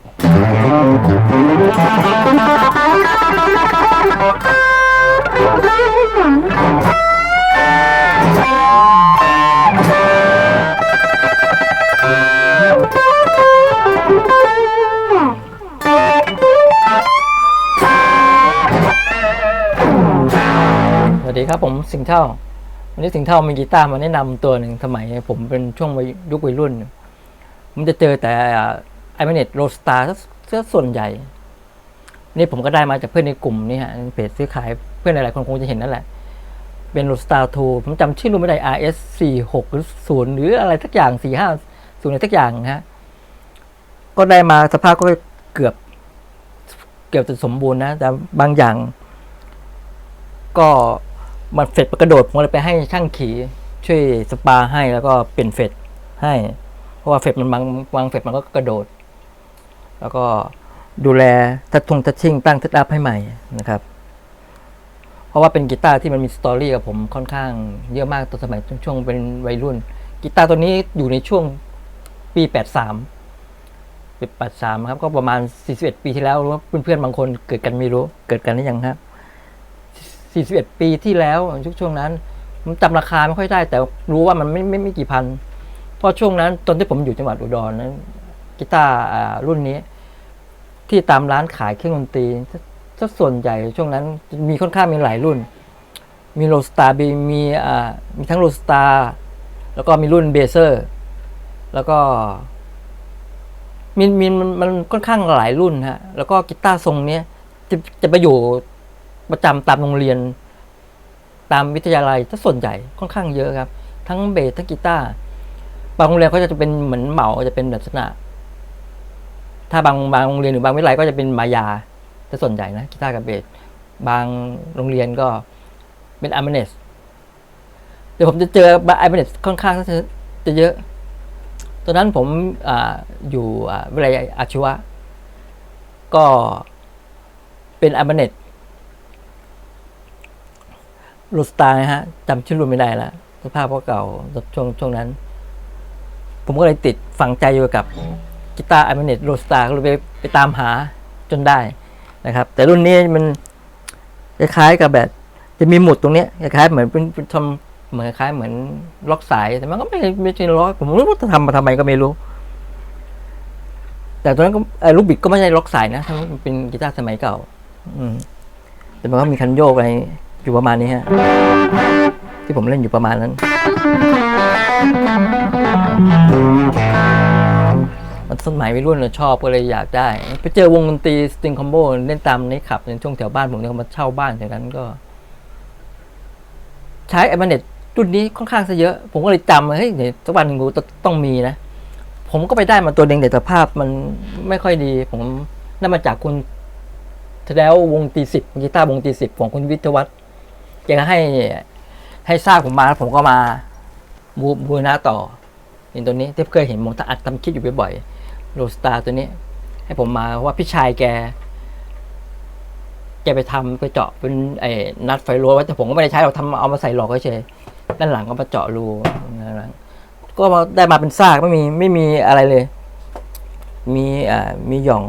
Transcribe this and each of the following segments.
สวัสดีครับผมสิงห์เท่า วันนี้สิงห์เท่ามีกีตาร์มาแนะนำตัวหนึ่งสมัยผมเป็นช่วงวัยยุควัยรุ่น ผมจะเจอแต่ ไอ m มเนตโรสตาร์ซะส่วนใหญ่ นี่ผมก็ได้มาจากเพื่อนในกลุ่มนี่ฮะเพจซื้อขายเพื่อนหลายๆคนคงจะเห็นนั่นแหละ เป็นโรสตาร์2ผมจำชื่อรุ่นไม่ได้ RS 4 6หรือ0หรืออะไรสักอย่าง 4 5 0อะไรสักอย่างนะฮะก็ได้มาสภาพก็เกือบ เกือบจะสมบูรณ์นะ แต่บางอย่าง ก็มันเฟดกระโดดผมเลยไปให้ช่างขี่ช่วยสปาให้แล้วก็เปลี่ยนเฟดให้ เพราะว่าเฟดมันบางบางเฟดมันก็กระโดด แล้วก็ดูแลทัดทงทัดชิ่งตั้งทัดอัพให้ใหม่นะครับ เพราะว่าเป็นกีตาร์ที่มันมีสตอรี่กับผมค่อนข้างเยอะมากตอนสมัยช่วงเป็นวัยรุ่น กีตาร์ตัวนี้อยู่ในช่วงปี 83ปี83ครับ ก็ประมาณ 41 ปีที่แล้วรู้ว่าเพื่อนๆบางคนเกิดกันไม่รู้ เกิดกันหรือยังครับ 41 ปีที่แล้วช่วงช่วงนั้นผมจำราคาไม่ค่อยได้ แต่รู้ว่ามันไม่ไม่ไม่กี่พัน เพราะช่วงนั้นตอนที่ผมอยู่จังหวัดอุดรนั้นกีตาร์รุ่นนี้ ที่ตามร้านขายเครื่องดนตรีถ้าส่วนใหญ่ช่วงนั้นมีค่อนข้างมีหลายรุ่น มีโรสตาร์มีอ่ามีทั้งโรสตาร์แล้วก็มีรุ่นเบเซอร์ แล้วก็มีมีมันมันค่อนข้างหลายรุ่นฮะแล้วก็กีตาร์ทรงเนี้ยจะจะไปอยู่ประจำตามโรงเรียน ตามวิทยาลัยถ้าส่วนใหญ่ค่อนข้างเยอะครับ ทั้งเบสทั้งกีตาร์บางโรงเรียนเขาจะเป็นเหมือนเหมาจะเป็นลักษณะ ถ้าบางบางโรงเรียนหรือบางวิทยาลัยก็จะเป็นมายาถ้าส่วนใหญ่นะกีตาร์กับเบสบางโรงเรียนก็เป็นอาร์เมเนสเดี๋ยวผมจะเจออาร์เมเนสค่อนข้างจะจะเยอะ ตอนนั้นผมออยู่วิทยาลัยอาชีวะ ก็เป็นอาร์เมเนสรูสตาร์นะฮะจำชื่อรุ่นไม่ได้ละสภาพก็เก่าช่วงช่วงนั้น ผมก็เลยติดฝังใจอยู่กับ กีตาร์ไอ m มเนตโรสตาร์ก็เลยไปไปตามหาจนได้นะครับ แต่รุ่นนี้มันคล้ายๆกับแบบ จะมีหมุดตรงเนี้ยคล้ายๆเหมือนเป็นทำเหมือนคล้ายเหมือนล็อกสายแต่มันก็ไม่ไม่ใช่ล็อกผมไม่รู้ว่าจะทำมาทำไมก็ไม่รู้ แต่ตอนนั้นก็ไอ้ลูกบิดก็ไม่ใช่ล็อกสายนะทั้งมันเป็นกีตาร์สมัยเก่า อืมแต่มันก็มีคันโยกอะไรอยู่ประมาณนี้ฮะ ที่ผมเล่นอยู่ประมาณนั้น มันสมัยวัยรุ่นเราชอบก็เลยอยากได้ ไปเจอวงดนตรีสตริงคอมโบเล่นตามในขับในช่วงแถวบ้านผมเนี่ยเขามาเช่าบ้านแถวนั้นก็ ใช้ไอมาเน็ตรุ่นนี้ค่อนข้างซะเยอะ ผมก็เลยจำเฮ้ยเดี๋ยวสักวันหนึ่งกูต้องมีนะ ผมก็ไปได้มาตัวเด้งแต่สภาพมันไม่ค่อยดี ผมได้มาจากคุณแล้ววงตีสิบกีตาร์วงตีสิบของคุณวิทยวัฒน์แกก็ให้ให้ทราบผมมาแล้วผมก็มาบูบูรณะต่อเห็นตัวนี้ที่เคยเห็นผมอัดทำคลิปอยู่บ่อย โรสตาร์ตัวนี้ ให้ผมมาเพราะว่าพี่ชายแก แกไปทำไปเจาะเป็นไอ้นัดไฟรั้วไว้แต่ผมก็ไม่ได้ใช้เราทำเอามาใส่หลอกเฉยด้านหลังก็มาเจาะรูด้านหลังก็มาได้มาเป็นซากไม่มีไม่มีอะไรเลย มีอ่ามีหย่อง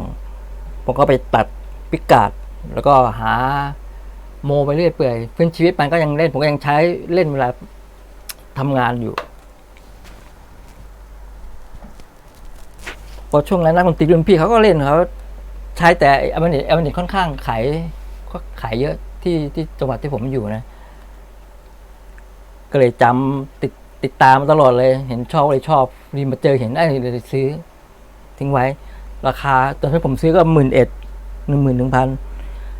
ผมก็ไปตัดพิกาดแล้วก็หาโมไปเรื่อยเปื่อยพื้นชีวิตมันก็ยังเล่น ผมก็ยังใช้เล่นเวลาทำงานอยู่ พอช่วงนั้นนักดนตรีรุ่นพี่เขาก็เล่นเขาใช้แต่อเมริกอเมริกค่อนข้างขายขายเยอะที่ที่จังหวัดที่ผมอยู่นะ ก็เลยจำติดติดตามตลอดเลย เห็นชอบเลยชอบรีมาเจอเห็นได้เลยซื้อ ทิ้งไว้ ราคาตอนที่ผมซื้อก็หมื่นเอ็ดหนึ่งหมื่นหนึ่งพัน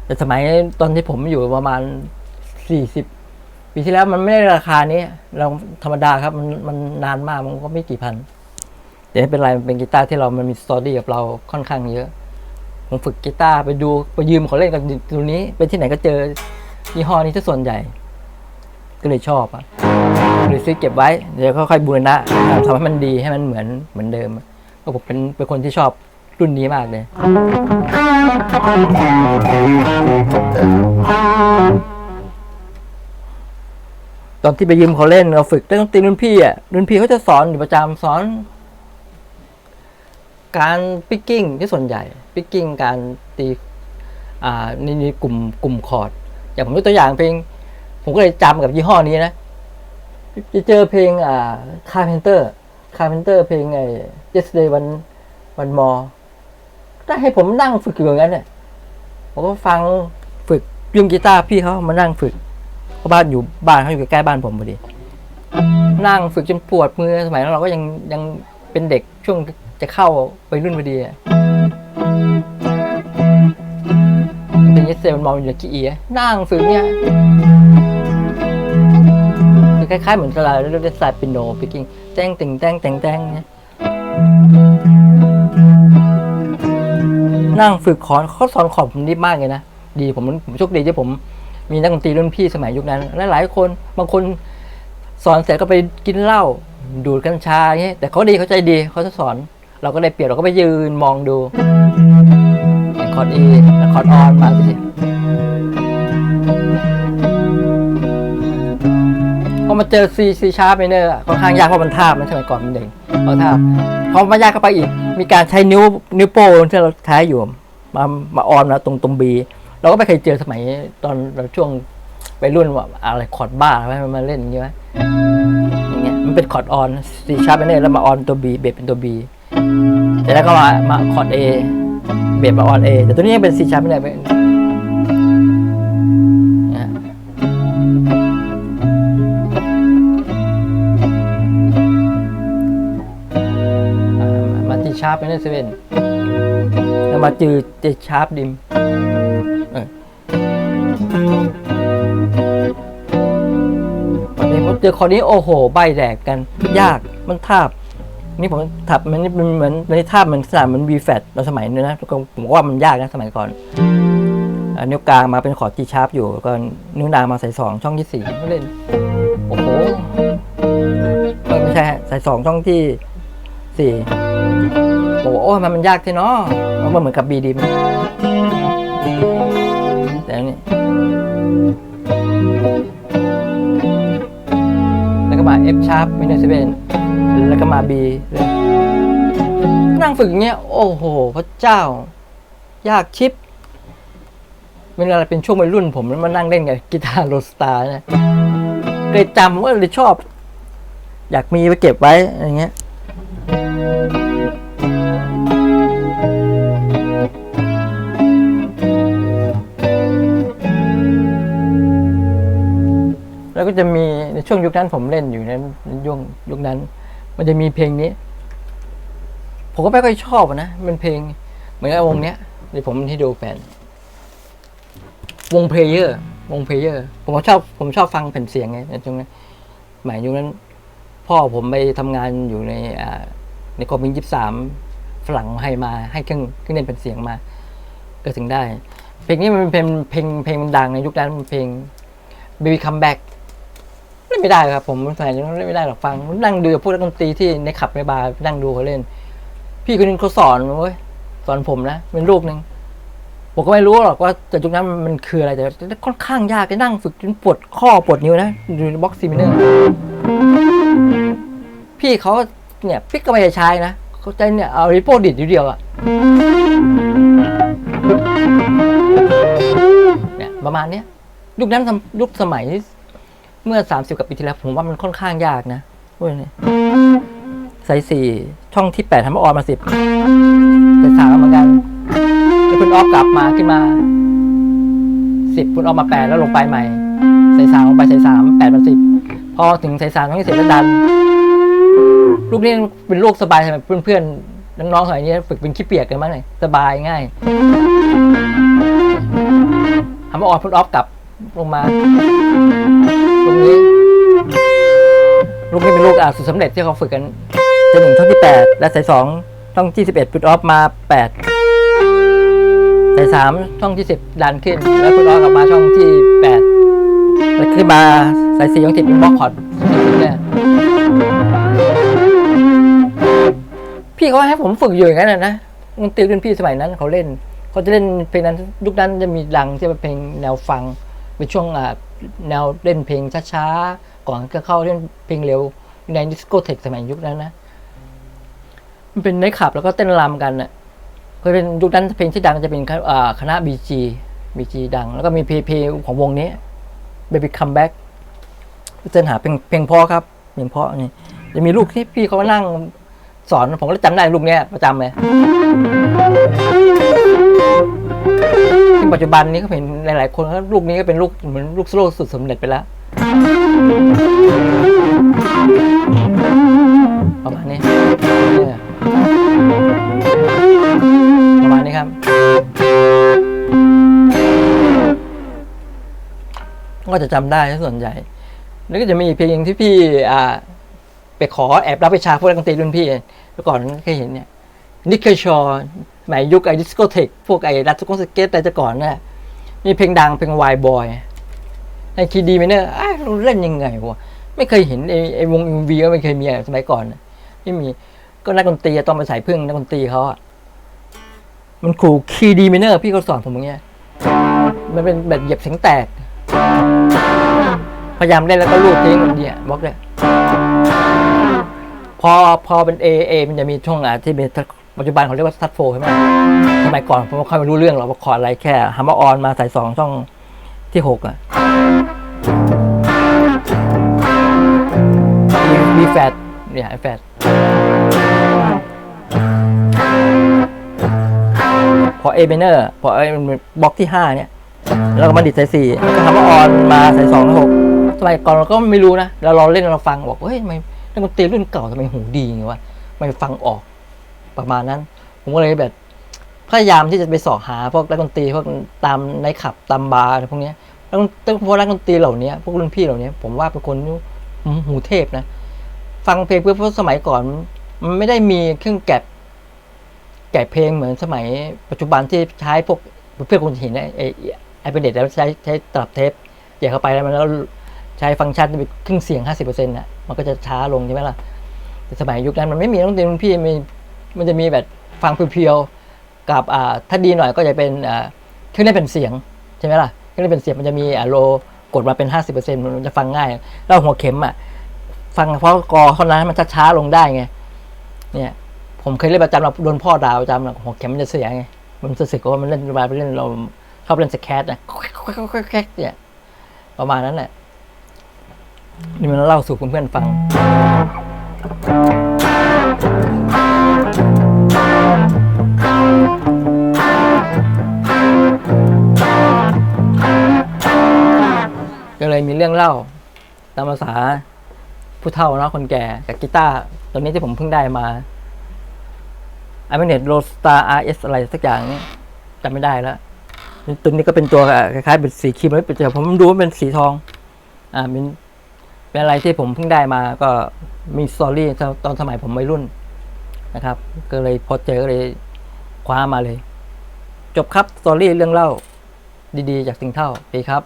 แต่สมัยตอนที่ผมอยู่ประมาณสี่สิบปีที่แล้วมันไม่ได้ราคานี้ เราธรรมดาครับ มันมันนานมากมันก็ไม่กี่พัน แต่ไม่เป็นไรมันเป็นกีตาร์ที่เรามันมีสตอรี่กับเราค่อนข้างเยอะ ผมฝึกกีตาร์ไปดูไปยืมเขาเล่นกับตัวนี้ ไปที่ไหนก็เจอยี่ห้อนี้ที่ส่วนใหญ่ ก็เลยชอบอะเลยซื้อเก็บไว้เดี๋ยวค่อยๆบูรณะทำให้มันดีให้มันเหมือนเหมือนเดิมก็ผมเป็นเป็นคนที่ชอบรุ่นนี้มากเลย ตอนที่ไปยืมเขาเล่นเราฝึกเล่นดนตรีรุ่นพี่อะรุ่นพี่เขาจะสอนอยู่ประจำสอน การปิกกิ้งที่ส่วนใหญ่ปิกกิ้งการตีอ่าในกลุ่มกลุ่มคอร์ด อย่างผมยกตัวอย่างเพลง ผมก็เลยจำกับยี่ห้อนี้นะจะเจอเพลงอ่าคาร์เพนเตอร์คาร์เพนเตอร์เพลงไอ้ yesterday one one more ได้ให้ผมนั่งฝึกอยู่อย่างนั้นเนี่ยผมก็ฟังฝึกยุ่งกีตาร์พี่เขามานั่งฝึกเพราะบ้านอยู่บ้านเขาอยู่ใกล้บ้านผมพอดี นั่งฝึกจนปวดมือสมัยนั้นเราก็ยังยังเป็นเด็กช่วง จะเข้าไปรุ่นพอดีอะเป็น yesterday one more อยู่ขี้เอียนั่งฝึกเนี่ยคล้ายๆเหมือนสไลด์เรียกว่าสไตล์ปิโนปิกิ้งแต้งติงแต้งแต้งแต้งเนี่ยนั่งฝึกคอร์ดเขาสอนคอร์ดผมดีมากเลยนะ ดีผมผมโชคดีที่ผม มีนักดนตรีรุ่นพี่สมัยยุคนั้นและหลายคนบางคนสอนเสร็จก็ไปกินเหล้าดูดกัญชาอย่างเงี้ยแต่เขาดีเขาใจดีเขาจะสอน เราก็ได้เปรียบเราก็ไปยืนมองดูอย่างคอร์ดเอแล้วคอร์ดออนมาสิพอมาเจอซีซีชาร์ปเนอร์ค่อนข้างยากเพราะมันทาบมันสมัยก่อนมันเด็กเพราะทาบพอมายากเข้าไปอีก มีการใช้นิ้วนิ้วโป้งที่เราใช้อยู่มามาออนนะตรงตรงบีเราก็ไม่เคยเจอสมัยตอนเราช่วงไปรุ่นว่าอะไรคอร์ดบ้าอะไรมาเล่นอย่างเงี้ยอย่างเงี้ยมันเป็นคอร์ดออนซีชาร์ปเนี่ยแล้วมาออนตัวบีเบสเป็นตัวบี แต่แล้วก็มามาคอร์ดเอเบสมาออนเอแต่ตัวนี้ยังเป็นซีชาร์ปไปเนี่ยเป็นมาจีชาร์ปไปเนี่ยเซเว่นแล้วมาจือเจชาร์ปดิมวันนี้เจอคอนี้โอ้โห ใบแดกกัน ยากมันทาบ นี่ผมทับมันนี่เป็นเหมือนมันนี่ามันสนามมันวีแฟตตอนสมัยนี้นะก็ผมว่ามันยากนะสมัยก่อนอ่านิ้วกลางมาเป็นขอร์ดจีชาร์ปอยู่ก็นิ้วนางมาใส่สองช่องที่สี่เล่นโอ้โหไม่ใช่ใส่สองช่องที่สี่บอกว่าโอ้ยมันมันยากที่เนาะมันเหมือนกับบีดีมแต่อันนี่แล้วก็มา F sharp minor seven แล้วก็มา B เลยนั่งฝึกอย่างเงี้ย โอ้โห พระเจ้า ยากชิปเวลาเป็นช่วงวัยรุ่นผมมานั่งเล่นกับกีตาร์โรสตาร์นะเลยจำว่าเลยชอบ อยากมีไว้เก็บไว้อะไรเงี้ยแล้วก็จะมีในช่วงยุคนั้นผมเล่นอยู่ในยุคยุคนั้น มันจะมีเพลงนี้ ผมก็ไม่ค่อยชอบนะเป็นเพลง เหมือนกับวงเนี้ยเดี๋ยวผมให้ดูแฟน วงเพลเยอร์ วงเพลเยอร์ ผมก็ชอบ ผมชอบฟังแผ่นเสียงไงในช่วงนั้นหมายยุคนั้น พ่อผมไปทำงานอยู่ในในกองบินยี่สามฝรั่งให้มาให้เครื่องเครื่องเล่นแผ่นเสียงมา ก็ถึงได้ เพลงนี้มันเป็นเพลงเพลงเพลงมันดังในยุคนั้นเพลง Baby Come Back เล่นไม่ได้ครับผมสมัยนั้นเล่นไม่ได้หรอกฟังนั่งดูพวกนักดนตรีที่ในขับในบาร์นั่งดูเขาเล่น พี่คนนึงเขาสอนเว้ยสอนผมนะเป็นลูกหนึ่งผมก็ไม่รู้หรอกว่าแต่ยุคนั้นมันคืออะไรแต่ค่อนข้างยากจะนั่งฝึกจนปวดข้อปวดนิ้วนะดูบ็อกซิมิเนอร์พี่เขาเนี่ยพี่ก็ไม่ได้ใช้นะเขาใจเนี่ยเอาริโปดิดอยู่เดียวอะเนี่ยประมาณเนี้ยยุคนั้นยุคสมัย เมื่อสามสิบกว่าปีที่แล้วผมว่ามันค่อนข้างยากนะพวกนี้ไซส์สี่ช่องที่แปดทำให้ออนมาสิบแต่สามเหมือนกันแล้วคุณออฟกลับมาขึ้นมาสิบคุณออฟมาแปดแล้วลงไปใหม่ใส่สามลงไปใส่สามแปดมาสิบพอถึงใส่สามช่องที่สิบแล้วดัน ลูกนี้เป็นลูกสบายสำหรับเพื่อนๆน้องๆสมัยนี้ฝึกเป็นขี้เปียกกันบ้างเลยสบายง่ายทำให้ออนคุณออฟกลับ ลงมาลูกนี้ลูกนี้เป็นลูกอ่าสุดสำเร็จที่เขาฝึกกันเจนหนึ่งช่องที่แปดและสายสองช่องที่สิบเอ็ดพุทออฟมาแปดสายสามช่องที่สิบดันขึ้น แล้วพุทออฟกลับมาช่องที่แปดแล้วขึ้นมาสายสี่ช่องสิบเป็นบล็อกคอร์ดเนี่ยพี่เขาให้ผมฝึกอยู่อย่างนั้นนะนะดนตรีรุ่นพี่สมัยนั้นเขาเล่นเขาจะเล่นเพลงนั้นยุคนั้นจะมีดังที่เป็นเพลงแนวฟัง เป็นช่วงอ่าแนวเล่นเพลงช้าๆ ก่อนก็เข้าเล่นเพลงเร็วในดิสโกเทคสมัยยุคนั้นนะ มันเป็นในขับแล้วก็เต้นรำกันน่ะเคยเป็นยุคนั้นเพลงที่ดังจะเป็นคณะอ่าคณะบีจีบีจีดัง แล้วก็มีเพลงเพลงของวงนี้ Baby Come Back เต้นหาเพลงเพลงเพอครับเพลงเพอนี่จะมีลูกที่พี่เขามานั่งสอนผมก็จำได้ลูกเนี้ยประจำเลย ปัจจุบันนี้ก็เห็นหลาย ๆ คนก็ลูกนี้ก็เป็นลูกเหมือนลูกโซโล่สุดสำเร็จไปแล้วประมาณนี้ประมาณนี้ครับ ก็จะจำได้ส่วนใหญ่ แล้วก็จะมีเพลงที่พี่อ่าไปขอแอบรับวิชาพวกนักดนตรีรุ่นพี่เมื่อก่อนเคยเห็นเนี่ย นิกเกชอร์สมัยยุคไอดิสโกเทคพวกไอรัตสกงสเก็ตอะไรแต่ก่อนนี่ยมีเพลงดังเพลงวายบอยในคีดีมิเนอร์เราเล่นยังไงวะไม่เคยเห็นไอไอวงอินวีก็ไม่เคยมีสมัยก่อนไม่มีก็นักดนตรีต้องไปใส่พึ่งนักดนตรีเขาอะมันครูคีดีมิเนอร์พี่เขาสอนผมอย่างเงี้ยมันเป็นแบบเหยียบเสียงแตก พยายามเล่นแล้วก็ลูดทิ้งมันเนี่ยบล็อกเลยพอพอเป็น A A มันจะมีช่วงอะที่เป็น ปัจจุบันเขาเรียกว่าสตัดโฟใช่ไหมสมัยก่อนผมไม่ค่อยรู้เรื่องหรอกว่าคอร์ดอะไรแค่ฮัมเมอร์ออนมาใส่สองช่องที่หกอะมีมีแฟดเนี่ยแฟดพอ A minor พอไอ้บล็อกที่ห้าเนี่ย แล้วก็มาดิดใส่สี่ก็ทำว่าออนมาใส่สองแล้วหกสมัยก่อนเราก็ไม่รู้นะเราเราเล่นเราฟังบอกเฮ้ยทำไมนักดนตรีรุ่นเก่าทำไมหูดีอย่างวะทำไมฟังออก ประมาณนั้น ผมก็เลยแบบพยายามที่จะไปสอบหาพวกนักดนตรีพวกตามในขับตามบาร์อะไรพวกนี้แล้วพวกนักดนตรีเหล่านี้พวกรุ่นพี่เหล่านี้ผมว่าเป็นคนหูเทพนะ ฟังเพลงเพื่อเพราะสมัยก่อน มันไม่ได้มีเครื่องแกะแกะเพลงเหมือนสมัยปัจจุบันที่ใช้พวกเพื่อนคนเห็นไอ้ไอเป็นเด็ดแล้วใช้ใช้ตลับเทปเหยียบเข้าไปแล้วมันแล้วใช้ฟังก์ชันเป็นครึ่งเสียง 50%น่ะมันก็จะช้าลงใช่ไหมล่ะแต่สมัยยุคนั้นมันไม่มีต้องเรียนพี่มี มันจะมีแบบฟังเพียวๆกับอ่าถ้าดีหน่อยก็จะเป็นเครื่องเล่นเป็นเสียงใช่ไหมล่ะเครื่องเล่นเป็นเสียงมันจะมีอ่าโลกดมาเป็น 50%มันจะฟังง่าย แล้วหัวเข็มอะฟังเพราะกอเท่านั้นมันช้าๆลงได้ไงเนี่ยผมเคยเล่นประจำเราโดนพ่อด่าประจำหัวเข็มมันจะเสียไงมันรู้สึกว่ามันเล่นเวลาไปเล่นเราชอบเล่นสแคตนะแคกเนี่ยประมาณนั้นแหละนี่มันเล่าสู่เพื่อนๆฟัง มีเรื่องเล่า ตามภาษาผู้เฒ่าเนาะคนแก่กับกีตาร์ตัวนี้ที่ผมเพิ่งได้มาไอเมเนตโรสตาร์อาร์เอสอะไรสักอย่างนี้จำไม่ได้แล้วตัวนี้ก็เป็นตัวคล้ายๆเป็นสีครีมแล้วแต่ผมดูว่าเป็นสีทอง อ่าเป็นเป็นอะไรที่ผมเพิ่งได้มาก็มีสตอรี่ตอนสมัยผมวัยรุ่นนะครับ ก็เลยพอเจอก็เลยคว้ามาเลย จบครับสตอรี่เรื่องเล่า ดีๆ จากสิงเท่าดีครับ